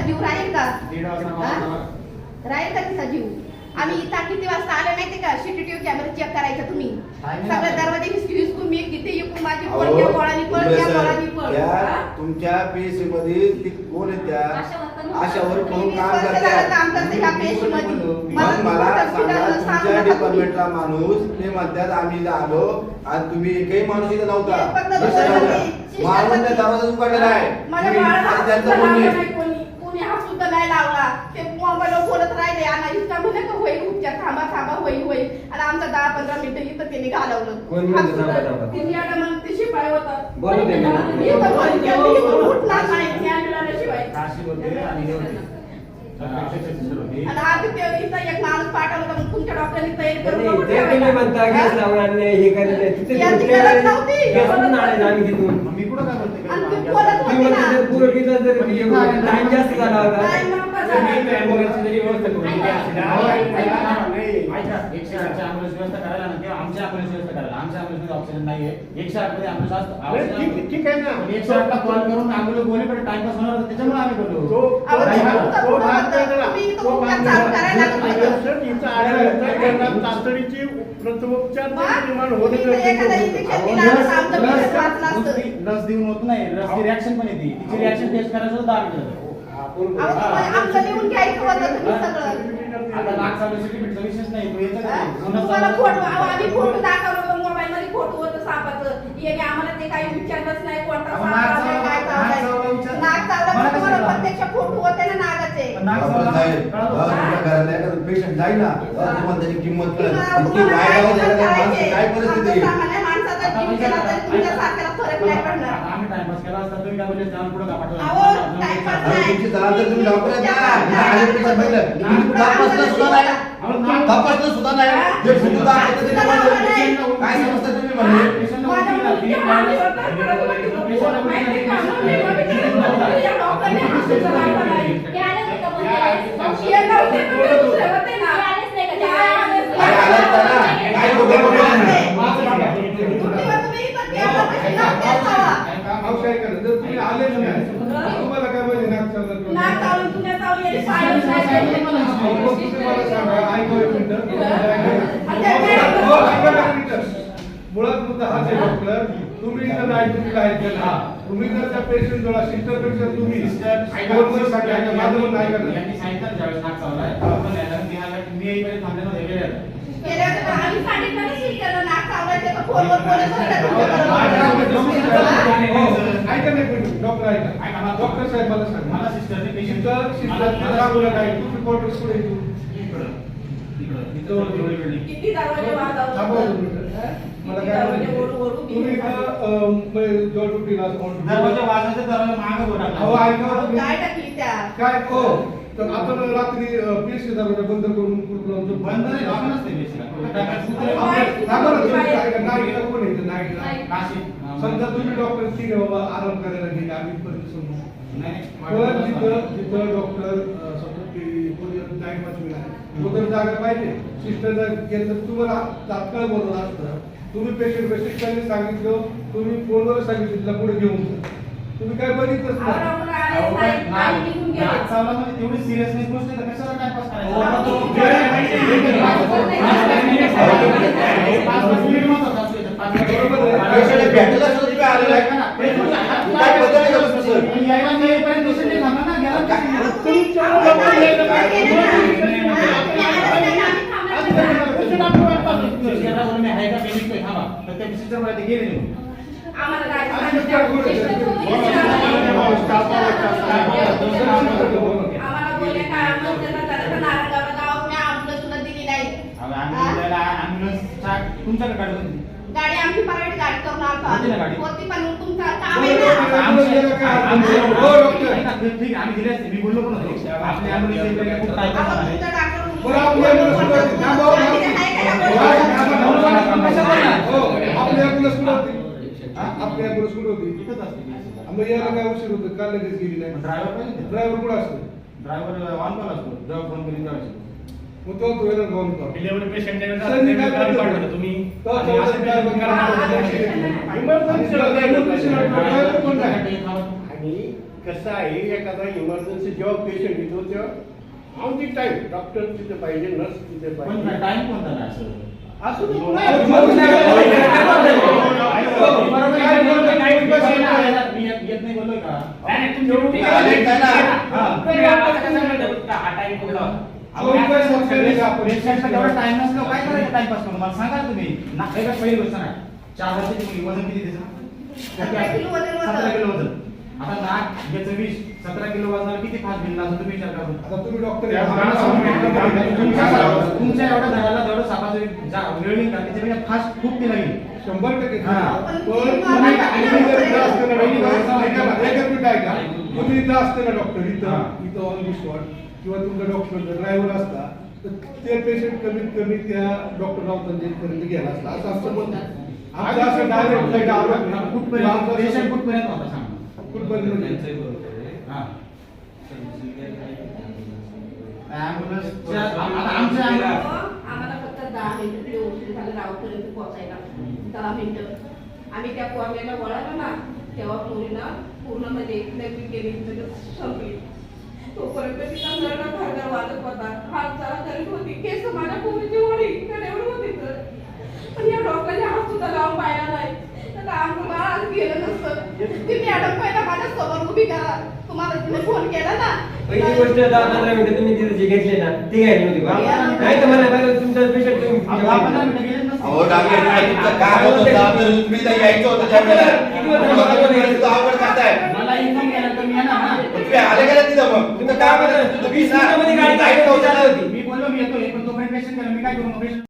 तिचा जीव राहील का हा? राहील का तिचा जीव आम्ही इथं किती वाजता आले माहिती का सीसीटीव्ही कॅमेरा चेक करायचा तुम्ही Time सगळे नाही. दरवाजे हिसकी हिसकून मी किती इकून माझी पळ त्या बोळानी पळ उघडं त्या सर, बोळानी पळ त्या हा? तुमच्या पीएससी मध्ये ती कोण आहे त्या आशावर कोण काम करते काम करते ह्या मध्ये. मला सांगा तुमच्या. डिपार्टमेंटला माणूस ते म्हणतात आम्ही आलो आणि तुम्ही एकही माणूस इथं नव्हता. माणूस त्या दरवाजा उघडलेला आहे त्यांचं सुद्धा कोणी हात सुद्धा नाही लावला. ते मोबाईलवर बोलत राहिले आणि इतका म्हणे का होईल उपचार थांबा थांबा होईल होईल. आणि आमचा दहा पंधरा मिनिटं इथं त्यांनी घालवलं. कोण म्हणतं सुद्धा- थांबा? ती शिपाई होता बोलू दे इथून उठणार नाही शिवाय काशी होते आणि हे होते. एक माणूस पाठवला मग तुमच्या डॉक्टरांनी तयारी करून तुम्ही म्हणता. गॅस लावणार नाही हे करणार नाही तिथे. गॅस कुठून आणायचा आम्ही तिथून मी कुठं काय म्हणता पोरगीचा जर टाइम जास्त झाला होता नाही, मग कसं तर मी आहे? इथं ambulance ची जरी व्यवस्था करून. ऐका. एकशे आठची ambulance व्यवस्था करायला ना किंवा आमच्या ambulance व्यवस्था करायला. आमच्या मध्ये ऑक्सिजन नाहीये. एकशे आठमध्ये असतं. नाही, ठीक- आहे ना. पण एकशे कॉल करून टाइमपास होणार होता, त्याच्यामुळे आम्ही बोललो तातडीची प्रथमोपचार निर्माण होणे लस देऊन होत नाही. लसची रिॲक्शन पण येते. तिची रिॲक्शन टेस्ट करायचं दहा मिनिटं अहो, तुम्हाला आमचं लिहून घ्यायचं होतं तुम्ही सगळं. हा? तुम्हाला फोटो अहो, आम्ही फोटो दाखवलो होतो मोबाईल मध्ये फोटो होतं सापाचं याने आम्हाला ते काही विचारलंच नाही कोणता साप चावला- काय चावला तुम्हाला? प्रत्यक्ष फोटो होते ना नागाचे आपण? हा, तुमच्या पेशंट जाईल ना तुम्हाला त्याची किंमत कळेल तुम्हाला- इतकी तुम्हाला काय करायची? परिस्थिती आहे? आम्ही टाइमपास केला असता तुम्ही काय पुढे अरे. तुमची जबाबदारी तुम्ही डॉक्टर आहेत ना तुम्ही सुद्धा नाही तपासलं सुद्धा नाही जे फोटो दाखवते ते तुम्हाला- नाही. काय समजतं तुम्ही माझ्या उलटी लागली, मुलीच्या काय- हातावर तर फरक पडतो. तुम्हाला माहिती आहे का? मी बघितलं. या डॉक्टरने हात सुद्धा लावला नाही. मग हे नव्हते तुम्ही दुसरे होते ना. काय आलं तर ना काय बघा बघा तुम्ही मग तुम्ही इथं केलं कशी नाक केसावा? अहो, काय करा, जर तुम्ही आले नाही तुम्हाला काय पाहिजे नाक चावलं किंवा नाक नाही? चावलं, तुझ्या चावलं, याने पायच नाही केले. अहो, मग तुम्ही मला सांगा ऐका एक मिनिटं. हो. मुळात मुद्दा हाच आहे डॉक्टर तुम्ही इथं नाही तुम्ही काय केलं तुम्ही जर त्या पेशंट जवळ सिस्टरपेक्षा तुम्ही फोनवर सांगा ऐका, माझं म्हणणं ऐका ना. यांनी सांगितलं ज्यावेळेस नाक चावलाय, आपण यायला, मी आला, मी येईपर्यंत थांबले नव्हते, वेळ आला. गेल्या वेळेला आम्ही सांगितलं ना शिक्षकाला नाक चावलंय, ते तर फोनवर बोलत होते तुमच्याबरोबर. हो, ऐका ना एक मिनिट, डॉक्टर ऐका, डॉक्टर साहेब मला सांगा मला सिस्टरने पेशंट सिस्टर सिस्टर मला नका तू रिपोर्टर पुढे तू इकडं, इकडं, इथं वर- एवढी वेळ. किती दरवाजे. मला किती काय तुम्ही दरवाजा वाजायचा दरवाजा मागं टाकली त्या? हो. तर आपण रात्री पीएससी दरवाजा बंद करून. बंद नाही, कोण येतं. नाशिक. समजा तुम्ही डॉक्टर ठीक आहे बाबा आराम करायला गेले आम्ही पण समजू नाही, पण जिथं जिथं डॉक्टर तर जागा पाहिजे सिस्टर जर गेलं तर तुम्हाला तात्काळ बोलवलं असतं तुम्ही पेशंट सिस्टरने सांगितलं तुम्ही फोनवर सांगितलं तिला पुढे घेऊन. तुम्ही काय बघितलंच नाही तेवढी सिरियसनेस गोष्ट आहे तर कशाला टाइमपास करायचा? हो, पाच- तो पाच- वेळ आहे. पाच- पाच- पाच मिनिट महत्त्वाचं असतं इथं. पाच मिनिट. बरोबर आहे. पेशंट भेटायला सुद्धा तुम्ही आलेला आहे. ऐका ना, पेशंट- काय बदल आहे का तुमचं? मी यायला नाही येईपर्यंत पेशंट नाही थांबणार ना, गेला काय- पेशंट. तुमच्या अहो, डॉक्टर नाही, यायला नाही, काय- नाही, नाही. नाही, नाही, नाही. आम्ही आलो नाही, आम्ही थांबलो नाही. पेशंट आपल्या वाट पाहतो. पेशंटला बोललो मी आहे का, मी निघतोय, थांबा. तर ते सिस्टर मला ते गेले निघून. आम्हाला काय असं काय बोलू आम्हाला बोलले काय आम्हाला त्यांना त्याला नारायणगावला गावात मी ambulance सुद्धा दिली नाही आम्ही आम्ही हा? बोलायला ambulance तुमच्याकडे काढून दिली. गाडी आमची प्रायव्हेट गाडी करून आलतो होती आम्ही. पण तुमचा काम आहे ना ठीक आम्ही दिले असते. मी बोललो पण आपले आम्ही डॉक्टर बरं, कुठं होती? मग यायला काय उशीर होतो काल लगेच गेली नाही ड्रायव्हर पाहिजे ड्रायव्हर कुठं असतो ड्रायव्हर ऑन कॉल असतो ड्रायव्हर फोन करून तेव्हा मग तो तो येणार घेऊन डिलिव्हरी पेशंट सर, मी काय करतो? पाठवलं तुम्ही तो तो काय आहे? आणि आणि कसं आहे एखादा इमर्जन्सी जेव्हा पेशंट येतो तेव्हा ऑन दी टाईम डॉक्टर तिथे पाहिजे नर्स तिथे पण पाहिजे? टाइम कोणता नाही असं? असं टाइम मला सांगा पहिली गोष्ट नाही. चार वर्षाची मुलगी वजन किती सतरा किलो वजन. आता नाक याचं वीस सतरा किलो वजनाला किती फास्ट बिल लागतो तुम्ही विचार करून. आता तुम्ही डॉक्टर मला. तुमच्या तुमच्या एवढ्या झाडाला जेवढं सापाचं जा- वेळ येईल का त्याच्यापेक्षा फास्ट खूप तिला येईल शंभर टक्के हा. पण तुम्ही तुम्ही जर इथं असते ना डॉक्टर ऐका ना, तुम्ही इथं असते ना डॉक्टर हा. इथं इथं ऑन दी स्पॉट किंवा तुमचा डॉक्टर ड्रायव्हर असता तर ते पेशंट कमीत कमी त्या डॉक्टर राऊतांपर्यंत गेला असला. असं असतं. पण आमचं असं डायरेक्ट. कुठपर्यंत पेशंट कुठपर्यंत होता सांगा कुठपर्यंत म्हणजे? हा. ॲम्ब्युलन्सच्या- आता आमच्या ॲम्ब्युलन्स- आम्हाला फक्त दहा मिनिटं व्यवस्थित झालं रावपर्यंत पोहोचायला. दहा मिनिटं आम्ही त्या पोरग्याला वळालो ना तेव्हा पोरीनं पूर्ण म्हणजे केली लगेच संपली. तोपर्यंत तिचा नरडा घरघर वाजत होता. हात जरा तरी होती. केस माझ्या पोरीची कडेवर होती तर पण या डॉक्टरने हात सुद्धा लावून पाहिला नाही. तर आमचं बाळ आज गेलं नसतं. ती मॅडम पहिला करा तुम्हाला तिने फोन केला ना पहिली गोष्ट दहा पंधरा मिनिटं तुम्ही तिथे जे घेतले ना ते घ्यायला नव्हती बा. नाही तर मला बरं तुमचा पेशंट नसते. अहो डॉक्टर तुमचं काम होतं? जबाबदारी तुम्ही तर यायचं होतं त्यावेळेला येणार ना. तुम्ही आले का नाही तिथं मग. तुमचं काम होतं? तुम्ही वीस मिनिटामध्ये गाडी जायचं होतं. ना. होती. मी बोललो मी येतो पण तोपर्यंत पेशंट मी काय करू?